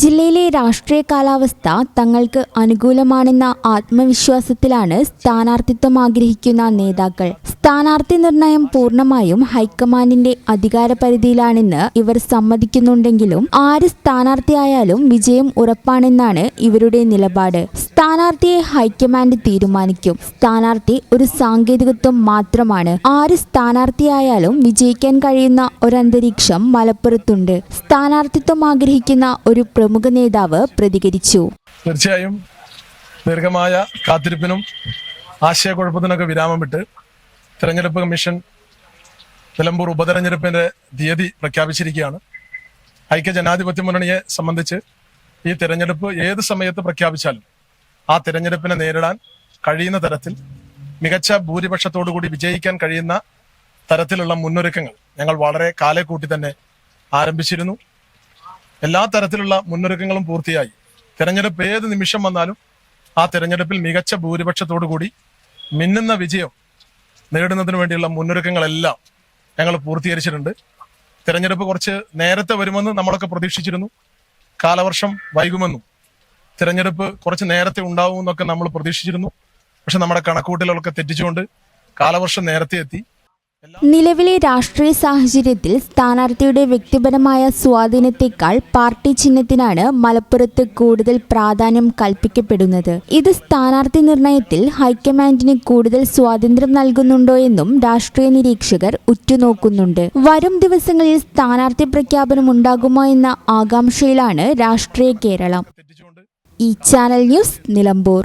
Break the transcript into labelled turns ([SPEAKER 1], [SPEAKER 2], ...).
[SPEAKER 1] ജില്ലയിലെ രാഷ്ട്രീയ കാലാവസ്ഥ തങ്ങൾക്ക് അനുകൂലമാണെന്ന ആത്മവിശ്വാസത്തിലാണ് സ്ഥാനാർത്ഥിത്വം ആഗ്രഹിക്കുന്ന നേതാക്കൾ. സ്ഥാനാർത്ഥി നിർണയം പൂർണമായും ഹൈക്കമാൻഡിന്റെ അധികാര പരിധിയിലാണെന്ന് ഇവർ സമ്മതിക്കുന്നുണ്ടെങ്കിലും ആര് സ്ഥാനാർത്ഥിയായാലും വിജയം ഉറപ്പാണെന്നാണ് ഇവരുടെ നിലപാട്. സ്ഥാനാർത്ഥിയെ ഹൈക്കമാൻഡ് തീരുമാനിക്കും. സ്ഥാനാർത്ഥി ഒരു സാങ്കേതികത്വം മാത്രമാണ്. ആര് സ്ഥാനാർത്ഥിയായാലും വിജയിക്കാൻ കഴിയുന്ന ഒരന്തരീക്ഷം മലപ്പുറത്തുണ്ട്. സ്ഥാനാർത്ഥിത്വം ആഗ്രഹിക്കുന്ന ഒരു പ്രമുഖ നേതാവ് പ്രതികരിച്ചു.
[SPEAKER 2] തീർച്ചയായും ദീർഘമായ കാത്തിരിപ്പിനും ആശയക്കുഴപ്പത്തിനൊക്കെ വിരാമം വിട്ട് തെരഞ്ഞെടുപ്പ് കമ്മീഷൻ നിലമ്പൂർ ഉപതെരഞ്ഞെടുപ്പിന്റെ തീയതി പ്രഖ്യാപിച്ചിരിക്കുകയാണ്. ഐക്യ ജനാധിപത്യ മുന്നണിയെ സംബന്ധിച്ച് ഈ തെരഞ്ഞെടുപ്പ് ഏത് സമയത്ത് പ്രഖ്യാപിച്ചാലും ആ തെരഞ്ഞെടുപ്പിനെ നേരിടാൻ കഴിയുന്ന തരത്തിൽ മികച്ച ഭൂരിപക്ഷത്തോടു കൂടി വിജയിക്കാൻ കഴിയുന്ന തരത്തിലുള്ള മുന്നൊരുക്കങ്ങൾ ഞങ്ങൾ വളരെ കാലെ കൂട്ടി തന്നെ ആരംഭിച്ചിരുന്നു. എല്ലാ തരത്തിലുള്ള മുന്നൊരുക്കങ്ങളും പൂർത്തിയായി. തെരഞ്ഞെടുപ്പ് ഏത് നിമിഷം വന്നാലും ആ തെരഞ്ഞെടുപ്പിൽ മികച്ച ഭൂരിപക്ഷത്തോടു കൂടി മിന്നുന്ന വിജയം നേടുന്നതിന് വേണ്ടിയുള്ള മുന്നൊരുക്കങ്ങളെല്ലാം ഞങ്ങൾ പൂർത്തീകരിച്ചിട്ടുണ്ട്. തെരഞ്ഞെടുപ്പ് കുറച്ച് നേരത്തെ വരുമെന്ന് നമ്മളൊക്കെ പ്രതീക്ഷിച്ചിരുന്നു. കാലവർഷം വൈകുമെന്നും തിരഞ്ഞെടുപ്പ് കുറച്ച് നേരത്തെ ഉണ്ടാവുമെന്നൊക്കെ നമ്മൾ പ്രതീക്ഷിച്ചിരുന്നു. പക്ഷെ നമ്മുടെ കണക്കൂട്ടലുകളൊക്കെ തെറ്റിച്ചുകൊണ്ട് കാലവർഷം നേരത്തെ എത്തി.
[SPEAKER 1] നിലവിലെ രാഷ്ട്രീയ സാഹചര്യത്തിൽ സ്ഥാനാർത്ഥിയുടെ വ്യക്തിപരമായ സ്വാധീനത്തെക്കാൾ പാർട്ടി ചിഹ്നത്തിനാണ് മലപ്പുറത്ത് കൂടുതൽ പ്രാധാന്യം കൽപ്പിക്കപ്പെടുന്നത്. ഇത് സ്ഥാനാർത്ഥി നിർണയത്തിൽ ഹൈക്കമാൻഡിന് കൂടുതൽ സ്വാതന്ത്ര്യം നൽകുന്നുണ്ടോ എന്നും രാഷ്ട്രീയ നിരീക്ഷകർ ഉറ്റുനോക്കുന്നുണ്ട്. വരും ദിവസങ്ങളിൽ സ്ഥാനാർത്ഥി പ്രഖ്യാപനം ഉണ്ടാകുമോ എന്ന ആകാംക്ഷയിലാണ് രാഷ്ട്രീയ കേരളം. ഈ channel news Nilambur.